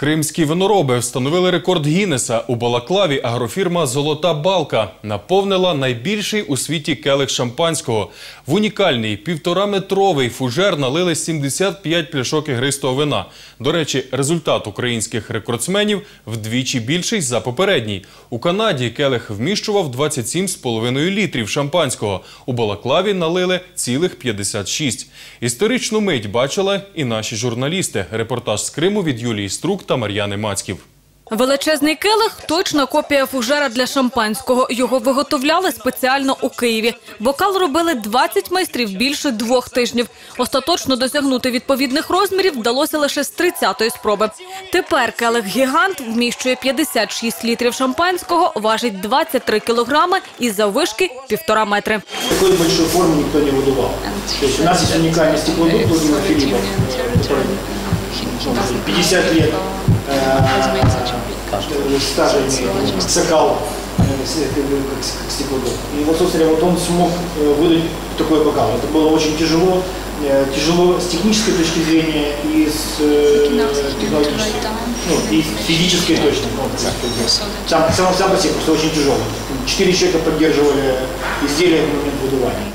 Кримські винороби встановили рекорд Гіннеса. У Балаклаві агрофірма Золота балка наповнила найбільший у світі келих шампанського. В унікальний півтораметровий фужер налили 75 пляшок ігристого вина. До речі, результат українських рекордсменів вдвічі більший за попередній. У Канаді келих вміщував 27,5 літрів шампанського. У Балаклаві налили цілих 56. Історичну мить бачили і наші журналісти. Репортаж з Криму від Юлії Струк та Мар'яни Мацьків. Величезний келих – точна копія фужера для шампанського. Його виготовляли спеціально у Києві. Бокал робили 20 майстрів більше двох тижнів. Остаточно досягнути відповідних розмірів вдалося лише з 30-ї спроби. Тепер келих-гігант вміщує 56 літрів шампанського, важить 23 кілограми і заввишки півтора метри. Такой большой формы никто не выдувал. То есть у нас есть уникальный стеклодув Владимир Филиппов, который ну, 50 лет э, стажа имеет, цикал э, как бы, как с- как стеклодув. И вот, собственно, вот он смог э, выдать такой бокал. Это было очень тяжело, тяжело с технической точки зрения и с технологической, ну, и с физической точно. ну. Сам, сам, сам по себе просто очень тяжелый. Четыре человека поддерживали изделие в момент выдувания.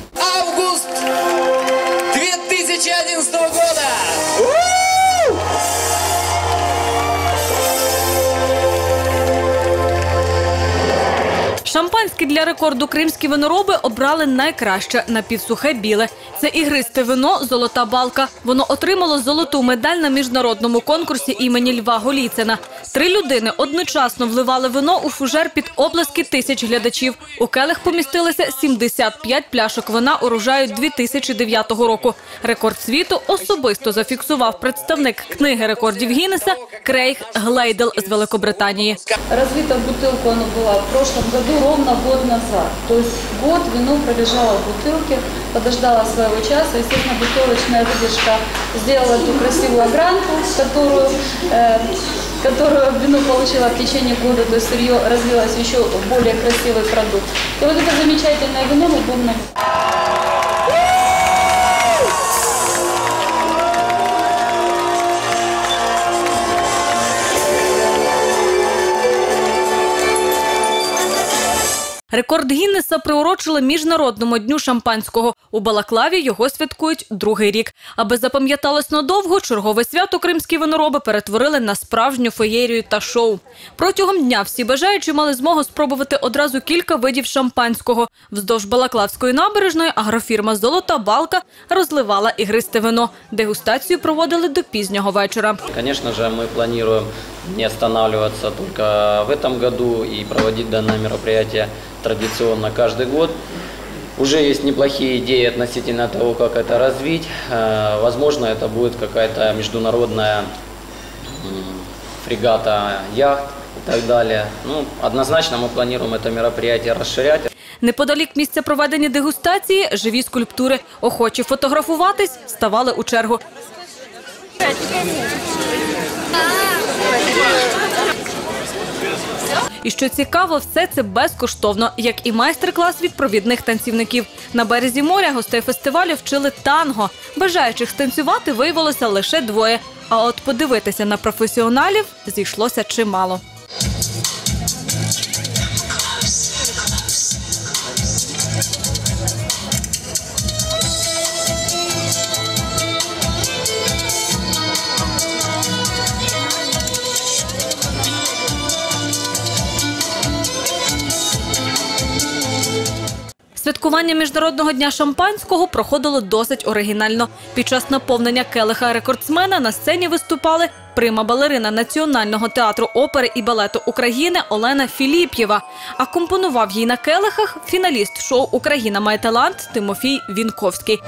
Для рекорду кримські винороби обрали найкраще напівсухе біле. Це ігристе вино Золота балка. Воно отримало золоту медаль на міжнародному конкурсі імені Льва Голіцина. Три людини одночасно вливали вино у фужер під обласки тисяч глядачів. У келих помістилися 75 пляшок вина урожаю 2009 року. Рекорд світу особисто зафіксував представник книги рекордів Гіннеса Крейг Глейдел з Великобританії. Разбита бутылка она была в прошлом году ровно год назад. То есть год вино пролежало в бутылке, подождало своего часа. Естественно, бутылочная выдержка сделала эту красивую огранку, которую, э, которую вино получило в течение года. То есть сырье развилось еще более красивый продукт. И вот это замечательное вино мы будем нам Рекорд Гіннеса приурочили міжнародному дню шампанського. У Балаклаві його святкують другий рік. Аби запам'яталось надовго, чергове свято кримські винороби перетворили на справжню феєрію та шоу. Протягом дня всі бажаючі мали змогу спробувати одразу кілька видів шампанського. Вздовж Балаклавської набережної агрофірма Золота балка розливала ігристе вино. Дегустацію проводили до пізнього вечора. Же, мы планируем не останавливаться только в этом году и проводить данное мероприятие традиционно каждый год. Уже есть неплохие идеи относительно того, как это развить. Э, Возможно, это будет какая-то международная м, фрегата яхт и так далее. Ну, однозначно мы планируем это мероприятие расширять. Неподалік місця проведення дегустації живі скульптури. Охочі фотографуватись ставали у чергу. І що цікаво, все це безкоштовно, як і майстер-клас від провідних танцівників. На березі моря гостей фестивалю вчили танго. Бажаючих станцювати виявилося лише двоє. А от подивитися на професіоналів зійшлося чимало. Святкування міжнародного дня шампанського проходило досить оригінально. Під час наповнення келиха рекордсмена на сцені виступали прима балерина Національного театру опери і балету України Олена Філіп'єва. А компонував їй на келихах фіналіст шоу Україна має талант Тимофій Вінковський.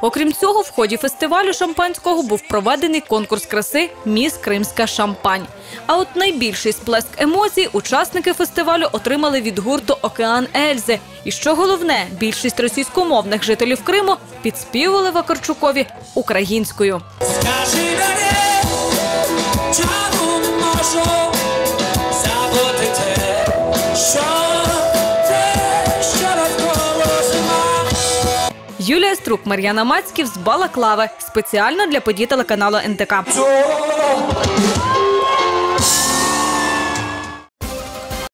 Окрім цього, в ході фестивалю шампанського був проведений конкурс краси Міс Кримська Шампань. А от найбільший сплеск емоцій учасники фестивалю отримали від гурту Океан Ельзи. І що головне, більшість російськомовних жителів Криму підспівували Вакарчукові українською. Скажи Юлія Струк, Мар'яна Мацьків з Балаклави. Спеціально для подій телеканалу НТК.